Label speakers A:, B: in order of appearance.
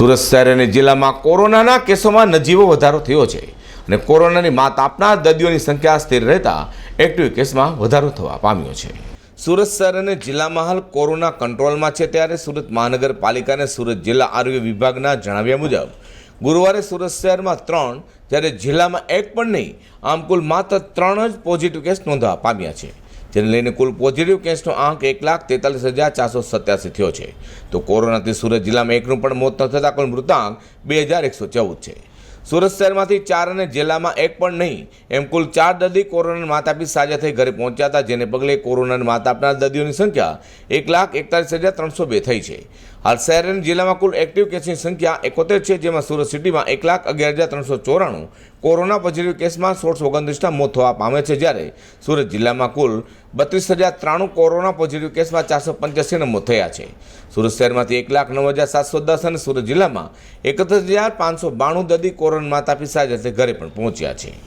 A: સુરત શહેર અને જિલ્લામાં કોરોનાના કેસોમાં નજીવો વધારો થયો છે અને કોરોનાની માત આપનાર દર્દીઓની સંખ્યા સ્થિર રહેતા એક્ટિવ કેસમાં વધારો થવા પામ્યો છે. સુરત શહેર અને જિલ્લામાં હાલ કોરોના કંટ્રોલમાં છે ત્યારે સુરત મહાનગરપાલિકા અને સુરત જિલ્લા આરોગ્ય વિભાગના જણાવ્યા મુજબ, ગુરુવારે સુરત શહેરમાં ત્રણ, જ્યારે જિલ્લામાં એક પણ નહીં, આમ કુલ માત્ર ત્રણ જ પોઝિટિવ કેસ નોંધવા પામ્યા છે. જેને લઈને કુલ પોઝિટિવ કેસનો આંક એક લાખ તેતાલીસ હજાર ચારસો સત્યાસી થયો છે. તો કોરોનાથી સુરત જિલ્લામાં એકનું પણ મોત ન થતાં કુલ મૃતાંક બે હજાર એકસો ચૌદ છે. સુરત શહેરમાંથી ચાર અને જિલ્લામાં એક પણ નહીં, એમ કુલ ચાર દર્દી કોરોનાના માતાપિત સાજા થઈ ઘરે પહોંચ્યા હતા, જેને પગલે કોરોનાના માતા આપનાર દર્દીઓની સંખ્યા એક લાખ એકતાલીસ હજાર ત્રણસો બે થઈ છે. હાલ શહેર અને જિલ્લામાં કુલ એક્ટિવ કેસની સંખ્યા એકોતેર છે, જેમાં સુરત સિટીમાં એક લાખ અગિયાર હજાર ત્રણસો ચોરાણું કોરોના પોઝિટિવ કેસમાં સોળસો ઓગણત્રીસના મોત થવા પામે છે, જ્યારે સુરત જિલ્લામાં કુલ બત્રીસ હજાર ત્રાણું કોરોના પોઝિટિવ કેસમાં ચારસો પંચ્યાસીના મોત થયા છે. સુરત શહેરમાંથી એક લાખ નવ હજાર સાતસો દસ અને સુરત જિલ્લામાં એકત્રીસ હજાર પાંચસો બાણું દર્દી કોરોના માતા પિતા સાથે ઘરે પણ પહોંચ્યા છે.